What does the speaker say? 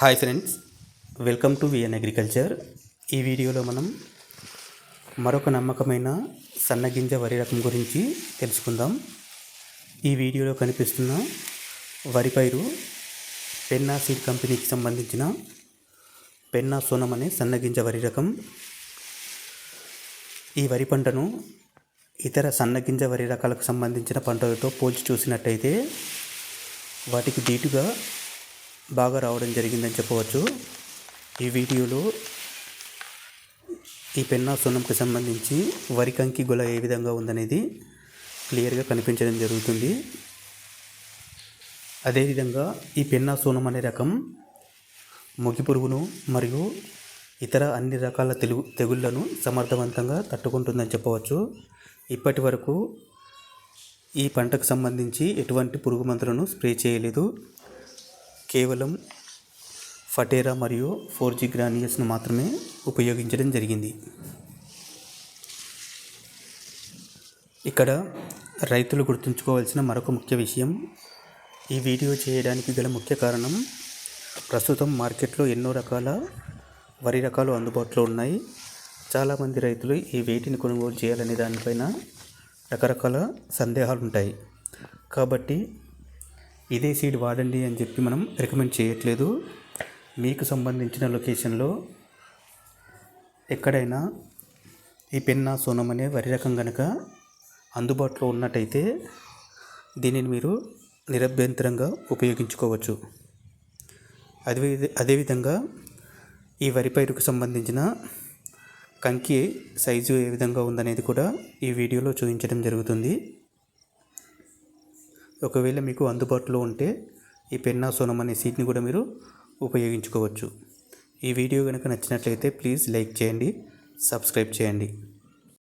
Hi friends welcome to V N agriculture. ఈ వీడియోలో మనం మరొక నమ్మకమైన సన్నగింజ వరి రకం గురించి తెలుసుకుందాం. ఈ వీడియోలో కనిపిస్తున్న వరి పైరు పెన్నా సీడ్ కంపెనీకి సంబంధించిన పెన్నా సోనం అనే సన్నగింజ వరి రకం. ఈ వరి పంటను ఇతర సన్నగింజ వరి రకాలకు సంబంధించిన పంటలతో పోల్చి చూసినట్టయితే వాటికి దీటుగా బాగా రావడం జరిగిందని చెప్పవచ్చు. ఈ వీడియోలో ఈ పెన్నా సున్నంకి సంబంధించి వరి కంకి గుల ఏ విధంగా ఉందనేది క్లియర్గా కనిపించడం జరుగుతుంది. అదేవిధంగా ఈ పెన్నా సోనం అనే రకం మొగి పురుగును మరియు ఇతర అన్ని రకాల తెలుగు తెగుళ్ళను సమర్థవంతంగా తట్టుకుంటుందని చెప్పవచ్చు. ఇప్పటి వరకు ఈ పంటకు సంబంధించి ఎటువంటి పురుగు మందులను స్ప్రే చేయలేదు. కేవలం ఫటేరా మరియు ఫోర్ జీ గ్రానియల్స్ను మాత్రమే ఉపయోగించడం జరిగింది. ఇక్కడ రైతులు గుర్తుంచుకోవాల్సిన మరొక ముఖ్య విషయం ఈ వీడియో చేయడానికి గల ముఖ్య కారణం ప్రస్తుతం మార్కెట్లో ఎన్నో రకాల వరి రకాలు అందుబాటులో ఉన్నాయి. చాలామంది రైతులు ఈ వేటిని కొనుగోలు చేయాలనే దానిపైన రకరకాల సందేహాలు ఉంటాయి కాబట్టి ఇదే సీడ్ వాడండి అని చెప్పి మనం రికమెండ్ చేయట్లేదు. మీకు సంబంధించిన లొకేషన్లో ఎక్కడైనా ఈ పెన్నా సోనం అనే వరి రకం కనుక అందుబాటులో ఉన్నట్టయితే దీనిని మీరు నిరభ్యంతరంగా ఉపయోగించుకోవచ్చు. అదే అదేవిధంగా ఈ వరి పైరుకు సంబంధించిన కంకి సైజు ఏ విధంగా ఉందనేది కూడా ఈ వీడియోలో చూపించడం జరుగుతుంది. ఒకవేళ మీకు అందుబాటులో ఉంటే ఈ పెన్నా సోనం అనే సీట్ని కూడా మీరు ఉపయోగించుకోవచ్చు. ఈ వీడియో కనుక నచ్చినట్లయితే ప్లీజ్ లైక్ చేయండి సబ్స్క్రైబ్ చేయండి.